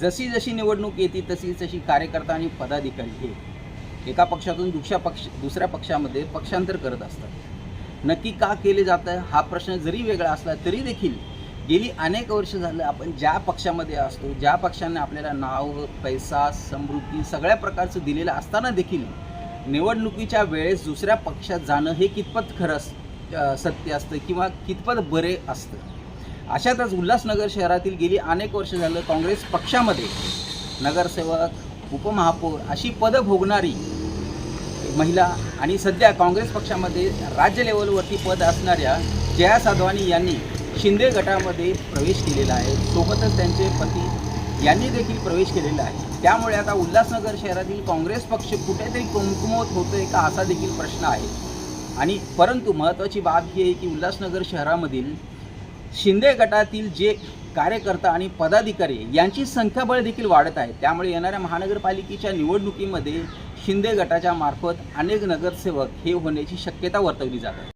जशी जशी निवडणूक येते तशी तशी कार्यकर्ता आणि पदाधिकारी हे एका पक्षातून दुसऱ्या पक्ष दुसऱ्या पक्षामध्ये पक्षांतर करत असतात. नक्की का केले जातं? हा प्रश्न जरी वेगळा असला तरी देखील गेली अनेक वर्ष झालं आपण ज्या पक्षामध्ये असतो ज्या पक्षाने आपल्याला नाव पैसा समृद्धी सगळ्या प्रकारचं दिलेलं असताना देखील निवडणुकीच्या वेळेस दुसऱ्या पक्षात जाणं हे कितपत खरं सत्य असतं किंवा कितपत बरे असतं? अशातच उल्हासनगर शहरातील गेली अनेक वर्ष झालं काँग्रेस पक्षामध्ये नगरसेवक उपमहापौर अशी पदं भोगणारी महिला आणि सध्या काँग्रेस पक्षामध्ये राज्य लेवलवरती पद असणाऱ्या जया साधवानी यांनी शिंदे गटामध्ये प्रवेश केलेला आहे. सोबतच त्यांचे पती यांनी देखील प्रवेश केलेला आहे. त्यामुळे आता उल्हासनगर शहरातील काँग्रेस पक्ष कुठेतरी कुमकुमत होतोय का असा देखील प्रश्न आहे. आणि परंतु महत्त्वाची बाब ही आहे की उल्हासनगर शहरामधील शिंदे गटातील जे कार्यकर्ता आणि पदाधिकारी यांची संख्याबळ देखील वाढत आहे. त्यामुळे येणाऱ्या महानगरपालिकेच्या निवडणुकीमध्ये शिंदे गटाच्या मार्फत अनेक नगरसेवक हे होण्याची शक्यता वर्तवली जात आहे.